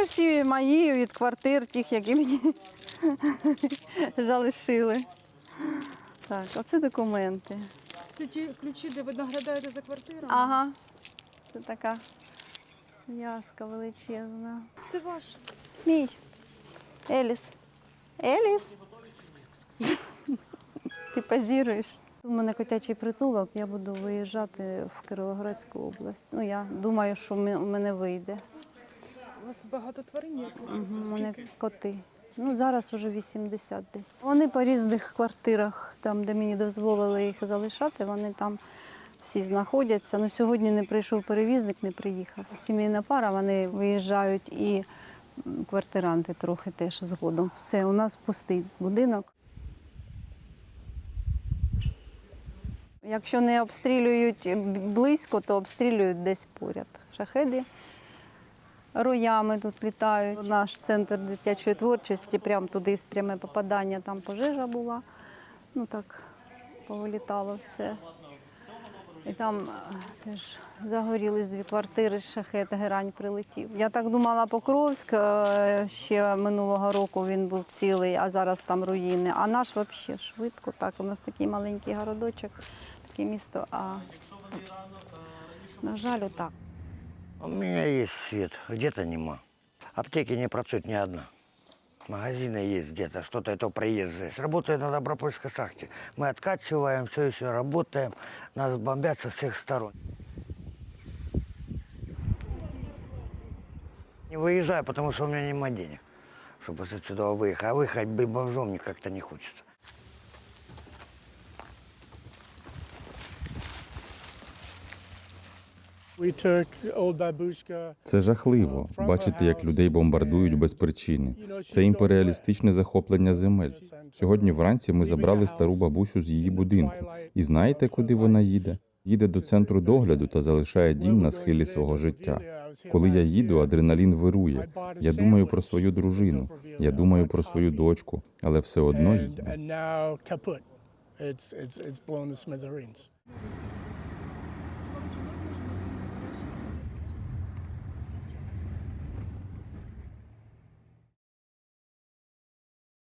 Це всі мої від квартир, тих, які мені залишили. Так, оце документи. Це ті ключі, де ви наглядаєте за квартирами? Ага. Це така в'язка величезна. Це ваш. Мій. Еліс. Еліс. Ти позіруєш. У мене котячий притулок, я буду виїжджати в Кіровоградську область. Ну, я думаю, що у мене вийде. У вас багато тварин є? Угу, у мене коти. Ну, зараз вже 80 десь. Вони по різних квартирах, там, де мені дозволили їх залишати, вони там всі знаходяться. Ну, сьогодні не прийшов перевізник, не приїхав. Сімейна пара, вони виїжджають і квартиранти трохи теж згодом. Все, у нас пустий будинок. Якщо не обстрілюють близько, то обстрілюють десь поряд. Шахеди роями тут літають. Наш центр дитячої творчості, прямо туди пряме попадання, там пожежа була. Ну так, повилітало все. І там е, теж загорілись дві квартири, шахет, герань прилетів. Я так думала, Покровськ е, ще минулого року він був цілий, а зараз там руїни. А наш взагалі швидко. Так, у нас такий маленький городочок, таке місто. А на жаль, отак. У меня есть свет, где-то нема. Аптеки не працует ни одна. Магазины есть где-то, что-то это приезжие. Работаю на Добропольской шахте. Мы откачиваем, все еще работаем. Нас бомбят со всех сторон. Не выезжаю, потому что у меня нема денег, чтобы отсюда выехать. А выехать бы бомжом мне как-то не хочется. Це жахливо бачити, як людей бомбардують без причини. Це імперіалістичне захоплення земель. Сьогодні вранці ми забрали стару бабусю з її будинку. І знаєте, куди вона їде? Їде до центру догляду та залишає дім на схилі свого життя. Коли я їду, адреналін вирує. Я думаю про свою дружину, я думаю про свою дочку, але все одно їду.